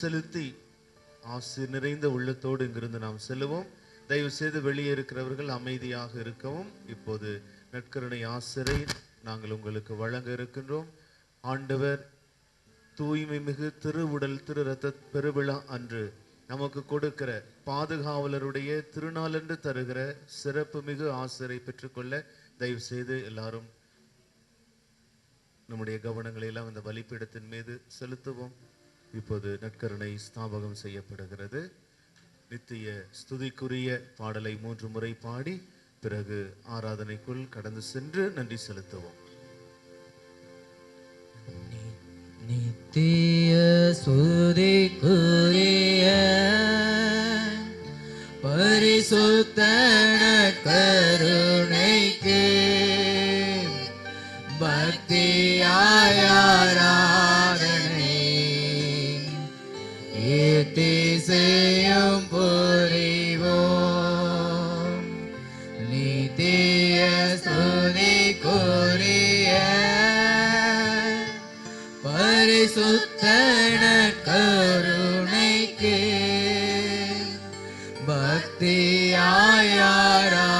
செலுத்தி ஆசை நிறைந்த உள்ளத்தோடு இங்கிருந்து நாம் செல்லுவோம். தயவு செய்து வெளியே இருக்கிறவர்கள் அமைதியாக இருக்கவும். இப்போது நற்கருணை ஆசிரை நாங்கள் உங்களுக்கு வழங்க இருக்கின்றோம். ஆண்டவர் தூய்மை மிகு திருவுடல் திரு ரத்த பெருவிழா அன்று நமக்கு கொடுக்கிற பாதுகாவலருடைய திருநாளன்று தருகிற சிறப்பு மிகு ஆசிரை பெற்றுக்கொள்ள தயவு செய்து எல்லாரும் நம்முடைய கவனங்களை எல்லாம் இந்த வழிப்பிடத்தின் மீது செலுத்துவோம். இப்போது நற்கருணை ஸ்தாபகம் செய்யப்படுகிறது. நித்திய ஸ்துதிக்குரிய பாடலை மூன்று முறை பாடி பிறகு ஆராதனைக்குள் கடந்து சென்று நன்றி செலுத்துவோம். நித்திய சுதிக்குரிய பரிசுத்த ભક્તિ આયા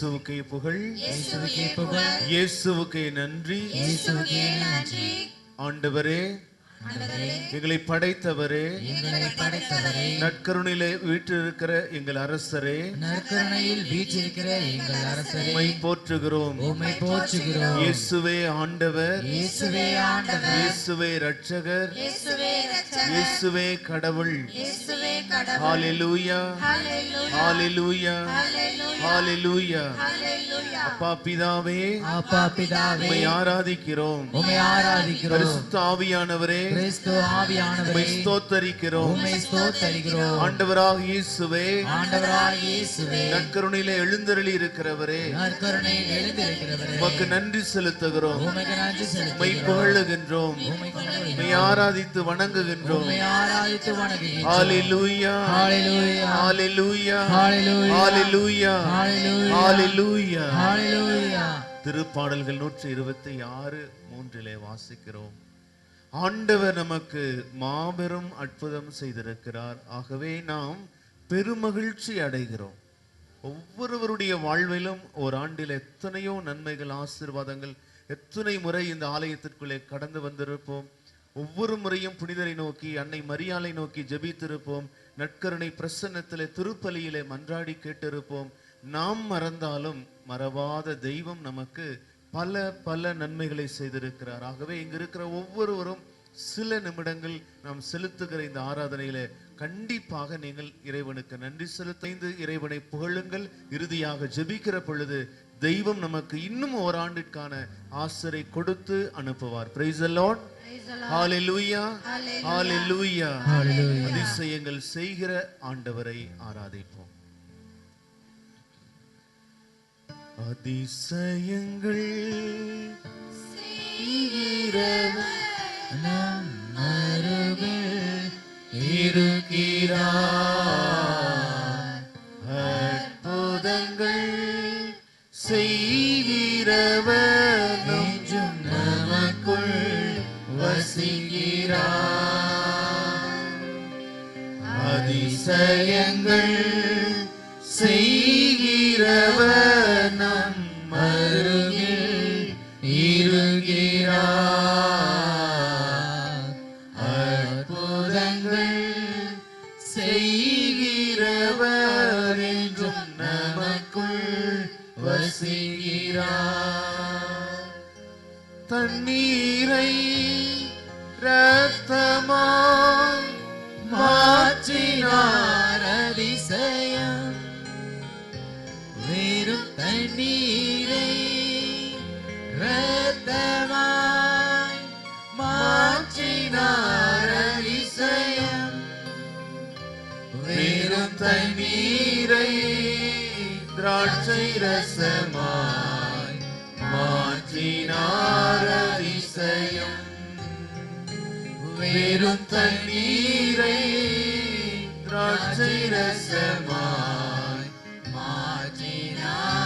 இயேசுவுக்கே புகழ். இயேசுவுக்கே புகழ். இயேசுவுக்கே நன்றி. இயேசுவுக்கே நன்றி. ஆண்டவரே எங்களை படைத்தவரே நற்கருணையிலே வீற்றிருக்கிற எங்கள் அரசரே. நற்கருணையில் வீற்றிருக்கிற எங்கள் அரசரே. உம்மை போற்றுகிறோம். உம்மை போற்றுகிறோம். இயேசுவே ஆண்டவர். இயேசுவே ஆண்டவர். இயேசுவே ரட்சகர் இயேசுவே ரட்சகர் இயேசுவே கடவுள். இயேசுவே கடவுள். ஹalleluya. ஹalleluya. ஹalleluya. ஹalleluya. ஹalleluya. அப்பா பிதாவே. அப்பா பிதாவே. உம்மை ஆராதிக்கிறோம். உம்மை ஆராதிக்கிறோம். பரிசுத்த ஆவியானவரே. கிறிஸ்து ஆவியானவரே ஸ்தோத்தரிக்கிறோம். உம்மை ஸ்தோத்தரிக்கிறோம். ஆண்டவராக இயேசுவே ஆண்டவராக இயேசுவே நற்கருணையில எழுந்தருளி இருக்கிறவரே நற்கருணையில் எழுந்திருக்கிறவரே உமக்கு நன்றி செலுத்துகிறோம். உமக்கு நன்றி செலுத்துகிறோம். உம்மை புகழுகின்றோம். உம்மை ஆராதித்து வணங்குகின்றோம். உம்மை ஆராதித்து வணங்குகின்றோம். ஹalleluya. ஹalleluya. ஹalleluya. ஹalleluya. ஹalleluya. ஹalleluya. திருப்பாடல்கள் நூற்றி இருபத்தி ஆறு மூன்றிலே வாசிக்கிறோம். ஆண்டவர் நமக்கு மாபெரும் அற்புதம் செய்திருக்கிறார். ஆகவே நாம் பெருமகிழ்ச்சி அடைகிறோம். ஒவ்வொருவருடைய வாழ்விலும் ஒரு ஆண்டில் எத்தனையோ நன்மைகள் ஆசீர்வாதங்கள் எத்தனை முறை இந்த ஆலயத்திற்குள்ளே கடந்து வந்திருப்போம். ஒவ்வொரு முறையும் புனிதரை நோக்கி அன்னை மரியாலை நோக்கி ஜெபித்திருப்போம். நற்கருணை பிரசன்னத்திலே திருப்பலியிலே மன்றாடி கேட்டிருப்போம். நாம் மறந்தாலும் மறவாத தெய்வம் நமக்கு பல பல நன்மைகளை செய்திருக்கிறார். ஆகவே இங்க இருக்கிற ஒவ்வொருவரும் சில நிமிடங்கள் நாம் செலுத்துகிற இந்த ஆராதனையில கண்டிப்பாக நீங்கள் இறைவனுக்கு நன்றி செலுத்தைந்து இறைவனை புகழுங்கள். இறுதியாக ஜெபிக்கிற பொழுது தெய்வம் நமக்கு இன்னும் ஓராண்டிற்கான ஆசரை கொடுத்து அனுப்புவார். பிரைஸ் லார்ட் ஹalleluya ஹalleluya அதிசயங்கள் செய்கிற ஆண்டவரை ஆராதிப்போம். அதிசயங்கள் நம் அருகில் இருக்கிறார் அற்புதங்கள் செய்கிறவர் நெஞ்சும் நமக்குள் வசிக்கிறார் அதிசயங்கள் செய்கிறவர் செய்கிறவர் என்றும் நமக்குள் வசிக்கிறார். தண்ணீரை ரத்தமா ரசமாய் மாற்றினாரதிசயம் வெறும் தண்ணீரை திராட்சை ரசமாய் மாற்றினார்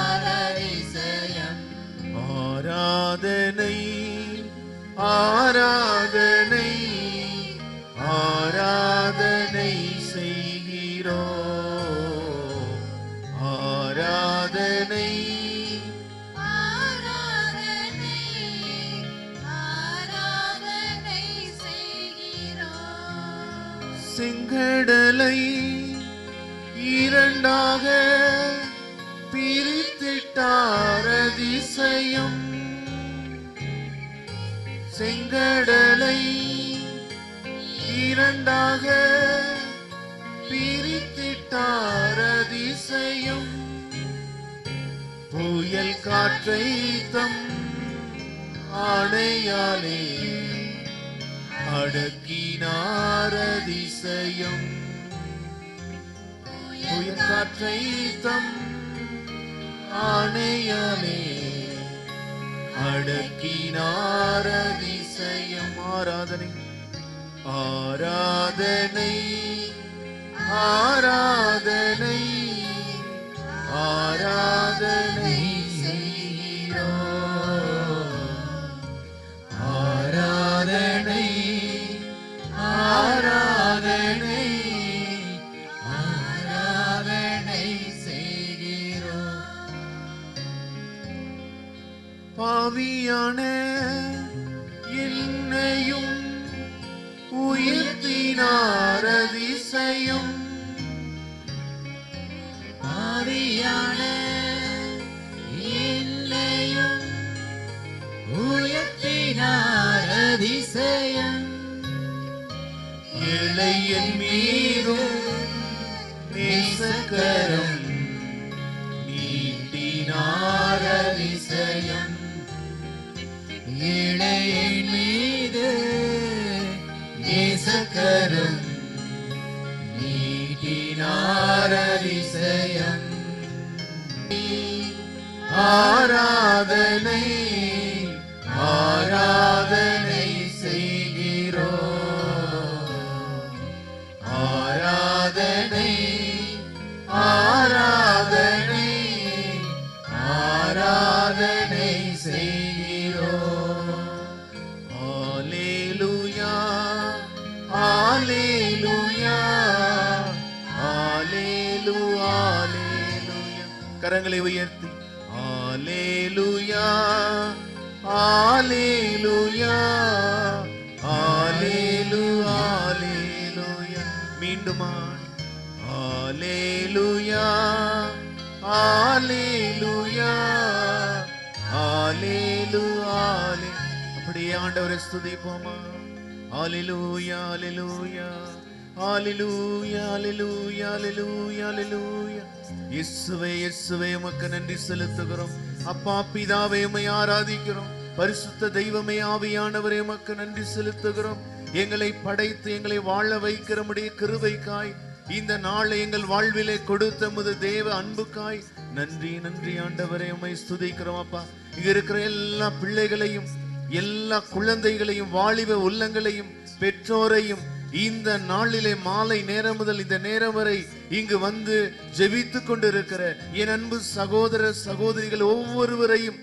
ஆராதனை ஆராதனை கடலை இரண்டாக பிரித்திட்டார் அதிசயம் செங்கடலை இரண்டாக பிரித்திட்டார் அதிசயம் புயல் காற்றை தம் ஆணையாலே அடக்கினாரதிசயம். புயல் காற்றை தம் ஆணையாலே அடக்கினார் ஆராதனை. ஆராதனை. ஆராதனை இளையன் மீதும் நேசக்கரம் நீட்டினார் அதிசயம். இடையின் மீது நேசக்கரம் நீட்டினார் அதிசயம். ஆராதனை ஆராதனை கரங்களை உயர்த்தி ஆலேலுயா ஆலேலுயா ஆலேலு ஆலேலுயா மீண்டுமா ஆலேலுயா ஆலேலுயா ஆலேலு ஆலே அப்படியே ஆண்டவரை ஸ்துதிப்போமா ஆலிலூயா ஆலிலூயா இயேசுவே இயேசுவே உமக்கு நன்றி செலுத்துகிறோம். அப்பா பிதாவை உமை ஆராதிக்கிறோம். பரிசுத்த தெய்வமே ஆவியானவரே உமக்கு நன்றி செலுத்துகிறோம். எங்களை படைத்து எங்களை வாழ வைக்கிறமுடைய கிருவைக்காய் இந்த நாளை எங்கள் வாழ்விலே கொடுத்த முது தேவ அன்புக்காய். நன்றி நன்றி ஆண்டவரே உமை ஸ்துதிக்கிறோம் அப்பா. இங்க இருக்கிற எல்லா பிள்ளைகளையும் எல்லா குழந்தைகளையும் வாலிப உள்ளங்களையும் பெற்றோரையும் இந்த நாளிலே மாலை நேரம் முதல் இந்த நேரம் வரை இங்கு வந்து ஜெபித்து கொண்டிருக்கிற என் அன்பு சகோதர சகோதரிகள் ஒவ்வொருவரையும்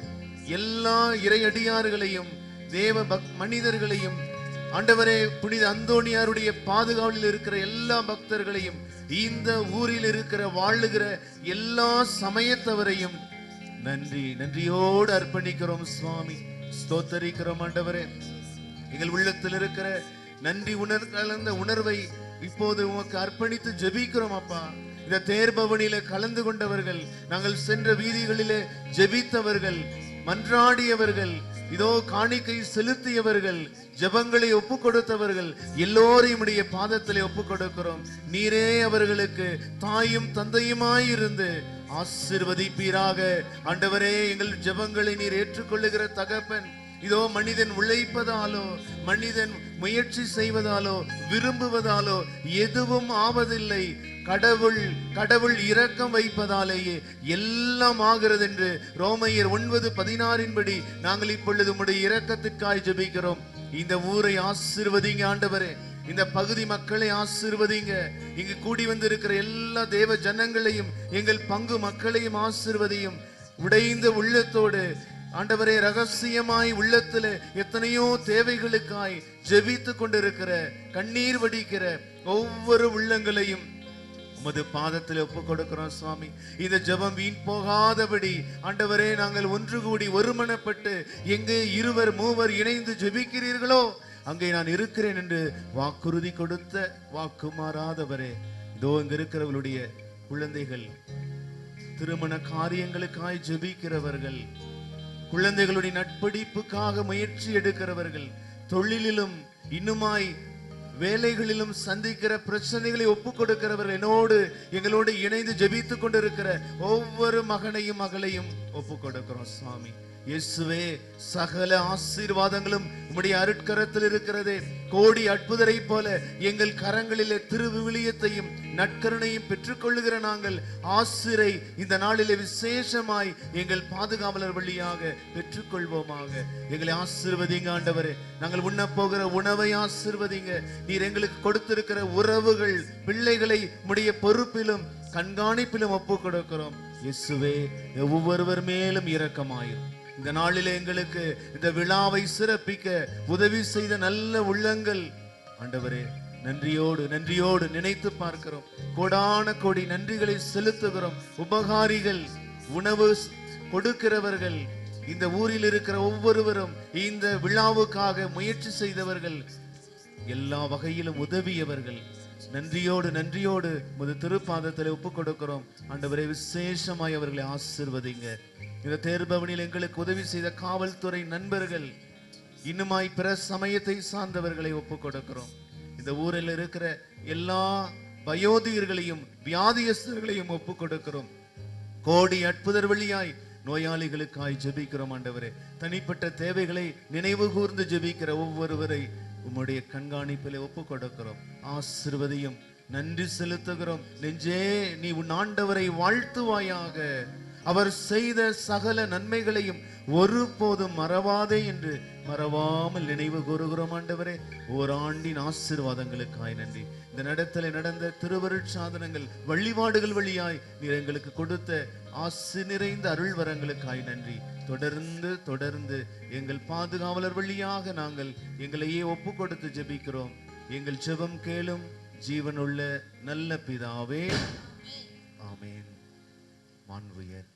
எல்லா இறையடியார்களையும் தேவ பக் மனிதர்களையும் ஆண்டவரே புனித அந்தோணியாருடைய பாதுகாவலில் இருக்கிற எல்லா பக்தர்களையும் இந்த ஊரில் இருக்கிற வாழுகிற எல்லா சமயத்தவரையும் நன்றி நன்றியோடு அர்ப்பணிக்கிறோம் சுவாமி. ஸ்தோத்தரிக்கிறோம் ஆண்டவரே. எங்கள் உள்ளத்தில் இருக்கிற நன்றி உணர் கலந்த உணர்வை இப்போது உமக்கு அர்ப்பணித்து ஜெபிக்கிறோம் அப்பா. இந்த தேர்பவனில கலந்து கொண்டவர்கள் நாங்கள் சென்ற வீதிகளிலே ஜெபித்தவர்கள் மன்றாடியவர்கள் இதோ காணிக்கை செலுத்தியவர்கள் ஜெபங்களை ஒப்பு கொடுத்தவர்கள் எல்லோரையும் உடைய பாதத்திலே ஒப்பு கொடுக்கிறோம் நீரே அவர்களுக்கு தாயும் தந்தையுமாயிருந்து ஆசிர்வதிப்பீராக. ஆண்டவரே எங்கள் ஜெபங்களை நீர் ஏற்றுக்கொள்ளுகிற தகப்பன் இதோ மனிதன் உழைப்பதாலோ மனிதன் முயற்சி செய்வதாலோ விரும்புவதாலோ எதுவும் ஆவதில்லை. கடவுள் கடவுள் இரக்கம் வைப்பதாலேயே எல்லாம் ஆகிறது என்று ரோமையர் ஒன்பது பதினாறின்படி நாங்கள் இப்பொழுது உடைய இரக்கத்திற்காய் ஜெபிக்கிறோம். இந்த ஊரை ஆசிர்வதிங்க ஆண்டவரே. இந்த பகுதி மக்களை ஆசிர்வதிங்க. இங்கு கூடி வந்திருக்கிற எல்லா தேவ ஜனங்களையும் எங்கள் பங்கு மக்களையும் ஆசிர்வதியும். உடைந்த உள்ளத்தோடு ஆண்டவரே ரகசியமாய் உள்ளத்துல எத்தனையோ தேவைகளுக்காய் ஜெபித்து கொண்டிருக்கிற கண்ணீர் வடிக்கிற ஒவ்வொரு உள்ளங்களையும் உமது பாதத்தில் ஒப்பு கொடுக்கிறோம் சுவாமி. இந்த ஜெபம் வீண் போகாதபடி ஆண்டவரே நாங்கள் ஒன்று கூடி ஒருமனப்பட்டு எங்கே இருவர் மூவர் இணைந்து ஜெபிக்கிறீர்களோ அங்கே நான் இருக்கிறேன் என்று வாக்குறுதி கொடுத்த வாக்கு மாறாதவரே இதோ இங்க இருக்கிறவர்களுடைய குழந்தைகள் திருமண காரியங்களுக்காய் ஜெபிக்கிறவர்கள் குழந்தைகளுடைய நட்படிப்புக்காக முயற்சி எடுக்கிறவர்கள் தொழிலிலும் இன்னுமாய் வேலைகளிலும் சந்திக்கிற பிரச்சனைகளை ஒப்பு கொடுக்கிறவர்கள் என்னோடு எங்களோடு இணைந்து ஜெபித்துக் கொண்டிருக்கிற ஒவ்வொரு மகனையும் மகளையும் ஒப்பு கொடுக்கிறோம் சுவாமி. இயேசுவே சகல ஆசீர்வாதங்களும் உம்முடைய அருட்கரத்தில் இருக்கிறதே. கோடி அற்புதரை போல எங்கள் கரங்களிலே திருவிவிலியத்தையும் நற்கருணையும் பெற்றுக்கொள்ளுகிற நாங்கள் ஆசிரை இந்த நாளிலே விசேஷமாய் எங்கள் பாதுகாவலர் வழியாக பெற்றுக்கொள்வோமாக. எங்களை ஆசீர்வதிங்க ஆண்டவரே. நாங்கள் உண்ண போகிற உணவை ஆசிர்வதிங்க. நீர் எங்களுக்கு கொடுத்திருக்கிற உறவுகள் பிள்ளைகளை உடைய பொறுப்பிலும் கண்காணிப்பிலும் ஒப்பு கொடுக்கிறோம். இயேசுவே ஒவ்வொருவர் மேலும் இரக்கமாயிரும் இந்த நாளில் எங்களுக்கு இந்த விழாவை சிறப்பிக்க உதவி செய்த நல்ல உள்ளங்கள். ஆண்டவரே நன்றியோடு நன்றியோடு நினைத்து பார்க்கிறோம். கோடான கோடி நன்றிகளை செலுத்துகிறோம். உபகாரிகள் உணவு கொடுக்கிறவர்கள் இந்த ஊரில் இருக்கிற ஒவ்வொருவரும் இந்த விழாவுக்காக முயற்சி செய்தவர்கள் எல்லா வகையிலும் உதவியவர்கள். நன்றியோடு நன்றியோடு உமது திருப்பாதத்தில் ஒப்பு கொடுக்கிறோம் அண்டவரை விசேஷமாய் அவர்களை ஆசிர்வதிங்க. இந்த தேர்பவனில் எங்களுக்கு உதவி செய்த காவல்துறை நண்பர்கள் இன்னுமாய் பிற சமயத்தை சார்ந்தவர்களை ஒப்பு கொடுக்கிறோம் இந்த ஊரில் இருக்கிற எல்லா வயோதிகர்களையும் வியாதியஸ்தர்களையும் ஒப்பு கொடுக்கிறோம் கோடி அற்புதர் வழியாய் நோயாளிகளுக்காய் ஜெபிக்கிறோம் ஆண்டவரே. தனிப்பட்ட தேவைகளை நினைவு கூர்ந்து ஜெபிக்கிற ஒவ்வொருவரை உம்முடைய கண்காணிப்பிலே ஒப்பு கொடுக்கிறோம் ஆசிர்வதியும் நன்றி செலுத்துகிறோம். நெஞ்சே நீ உன் ஆண்டவரை வாழ்த்துவாயாக. அவர் செய்த சகல நன்மைகளையும் ஒருபோதும் மறவாதே என்று மறவாமல் நினைவு கூறுகிறோம் ஆண்டவரே. ஓராண்டின் ஆசீர்வாதங்களுக்காய் நன்றி. இந்த நடத்தலை நடந்த திருவருட்சாதனங்கள் வழிபாடுகள் வழியாய் நீர் எங்களுக்கு கொடுத்த ஆசி நிறைந்த அருள் வரங்களுக்காய் நன்றி. தொடர்ந்து தொடர்ந்து எங்கள் பாதுகாவலர் வழியாக நாங்கள் எங்களையே ஒப்பு கொடுத்து ஜெபிக்கிறோம். எங்கள் ஜெபம் கேளும் ஜீவனுள்ள நல்ல பிதாவே. ஆமேன். மாண்புயர்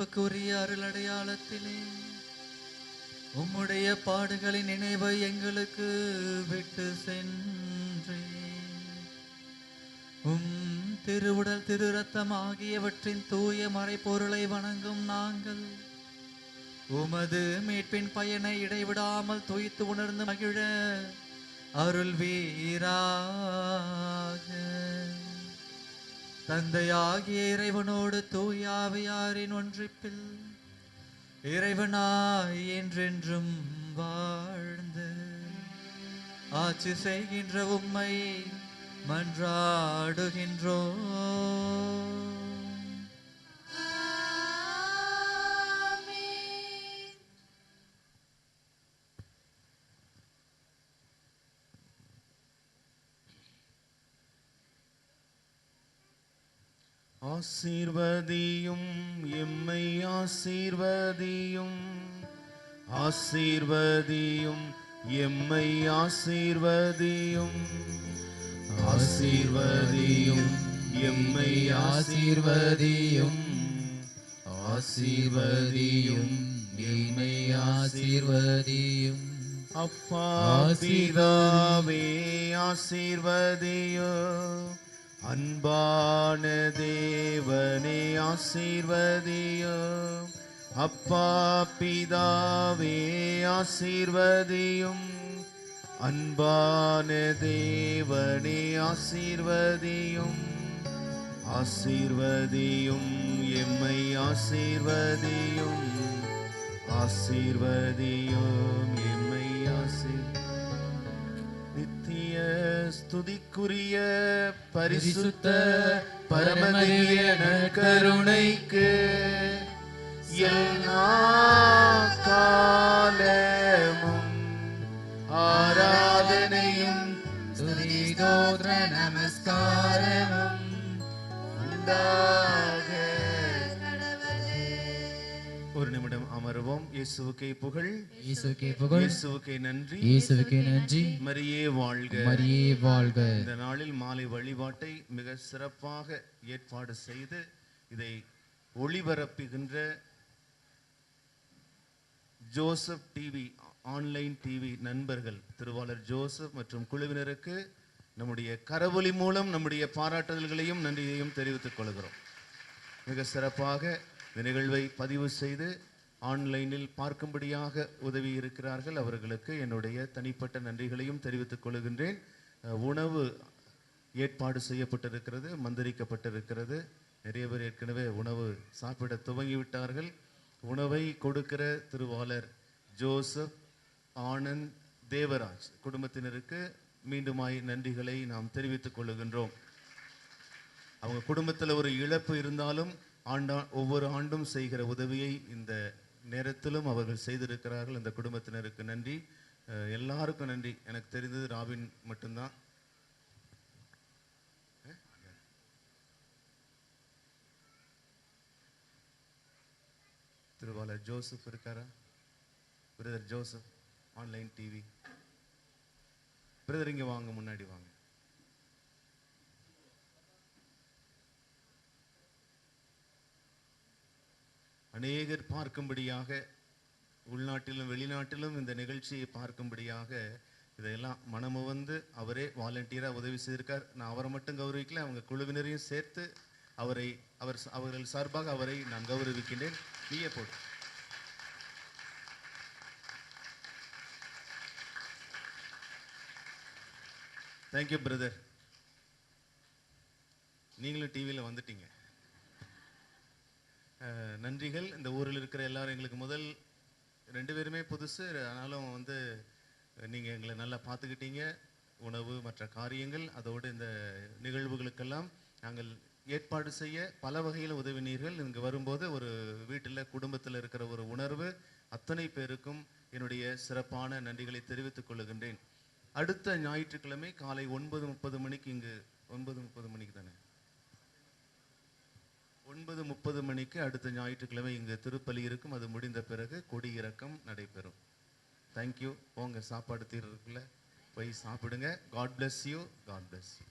வியப்புக்குரிய அருள் அடையாளத்திலே உம்முடைய பாடுகளின் நினைவை எங்களுக்கு விட்டு சென்றே உம் திருவுடல் திரு ரத்தம் ஆகியவற்றின் தூய மறைப்பொருளை வணங்கும் நாங்கள் உமது மீட்பின் பயனை இடைவிடாமல் துய்த்து உணர்ந்து மகிழ அருள் வீராக தந்தையாகிய இறைவனோடு தூயாவையாரின் ஒன்றிப்பில் இறைவனாய் என்றென்றும் வாழ்ந்து ஆட்சி செய்கின்ற உம்மை மன்றாடுகின்றோ ஆசீர்வதியும் எம்மை ஆசீர்வதியும். ஆசீர்வதியும் எம்மை ஆசீர்வதியும். ஆசீர்வதியும் எம்மை ஆசீர்வதியும். ஆசீர்வதியும் எம்மை ஆசீர்வதியும். அப்பா பிதாவே ஆசீர்வதியோ. அன்பான தேவனே ஆசீர்வதியும் அப்பா பிதாவே ஆசீர்வதியும். அன்பான தேவனே ஆசீர்வதியும். ஆசீர்வதியும் எம்மை ஆசீர்வதியும். ஆசீர்வதியும் எம்மை ஆசீர் ஸ்துதிக்குரிய பரிசுத்த பரமதியான கருணைக்கு எல்லா காலமும் ஆராதனையும் துரிதோத்ர நமஸ்காரமும் உண்டாக அமருவோம் இயேசுவுக்கே புகழ். இயேசுக்கே புகழ். இயேசுவுக்கே நன்றி. இயேசுவுக்கே நன்றி. மரியே வாழ்க. மரியே வாழ்க. இந்த நாளில் மாலை வழிபாட்டை மிக சிறப்பாக ஏற்பாடு செய்து இதை ஒளிபரப்புகின்ற ஜோசப் டிவி ஆன்லைன் டிவி நண்பர்கள் திருவாளர் ஜோசப் மற்றும் குழுவினருக்கு நம்முடைய கரவொலி மூலம் நம்முடைய பாராட்டுதல்களையும் நன்றியையும் தெரிவித்துக் கொள்கிறோம். மிக சிறப்பாக இந்த நிகழ்வை பதிவு செய்து ஆன்லைனில் பார்க்கும்படியாக உதவி இருக்கிறார்கள் அவர்களுக்கு என்னுடைய தனிப்பட்ட நன்றிகளையும் தெரிவித்துக் கொள்கின்றேன். உணவு ஏற்பாடு செய்யப்பட்டிருக்கிறது மந்திரிக்கப்பட்டிருக்கிறது. நிறைய பேர் ஏற்கனவே உணவு சாப்பிட துவங்கிவிட்டார்கள். உணவை கொடுக்கிற திருவாளர் ஜோசப் ஆனந்த் தேவராஜ் குடும்பத்தினருக்கு மீண்டுமாய் நன்றிகளை நாம் தெரிவித்துக் கொள்ளுகின்றோம் அவங்க குடும்பத்தில் ஒரு இழப்பு இருந்தாலும் ஆண்டா ஒவ்வொரு ஆண்டும் செய்கிற உதவியை இந்த நேரத்திலும் அவர்கள் செய்திருக்கிறார்கள். அந்த குடும்பத்தினருக்கு நன்றி. எல்லாருக்கும் நன்றி. எனக்கு தெரிந்தது ராபின் மட்டும்தான். திருவாளர் ஜோசப் இருக்காரா? Brother Joseph online TV. Brother இங்கே வாங்க முன்னாடி வாங்க. அநேகர் பார்க்கும்படியாக உள்நாட்டிலும் வெளிநாட்டிலும் இந்த நிகழ்ச்சியை பார்க்கும்படியாக இதையெல்லாம் மனமு வந்து அவரே வாலண்டியராக உதவி செய்திருக்கார். நான் அவரை மட்டும் கௌரவிக்கல அவங்க குழுவினரையும் சேர்த்து அவரை அவர் அவர்கள் சார்பாக அவரை நான் கௌரவிக்கின்றேன். நீயே போட்டு தேங்க்யூ பிரதர் நீங்களும் டிவியில் வந்துட்டீங்க. நன்றிகள். இந்த ஊரில் இருக்கிற எல்லாரும் எங்களுக்கு முதல் ரெண்டு பேருமே புதுசு. ஆனாலும் வந்து நீங்கள் எங்களை நல்லா பார்த்துக்கிட்டீங்க. உணவு மற்ற காரியங்கள் அதோடு இந்த நிகழ்வுகளுக்கெல்லாம் நாங்கள் ஏற்பாடு செய்ய பல வகையில் உதவினீர்கள். இங்கே வரும்போது ஒரு வீட்டில் குடும்பத்தில் இருக்கிற ஒரு உணர்வு அத்தனை பேருக்கும் என்னுடைய சிறப்பான நன்றிகளை தெரிவித்துக் கொள்ளுகின்றேன் அடுத்த ஞாயிற்றுக்கிழமை காலை ஒன்பது முப்பது மணிக்கு இங்கு ஒன்பது முப்பது மணிக்கு தானே? ஒன்பது முப்பது மணிக்கு அடுத்த ஞாயிற்றுக்கிழமை இங்கே திருப்பலி இருக்கும். அது முடிந்த பிறகு கொடியிறக்கம் நடைபெறும். தேங்க்யூ போங்க சாப்பாடு தீர்றதுக்குள்ள போய் சாப்பிடுங்க. God bless you God bless you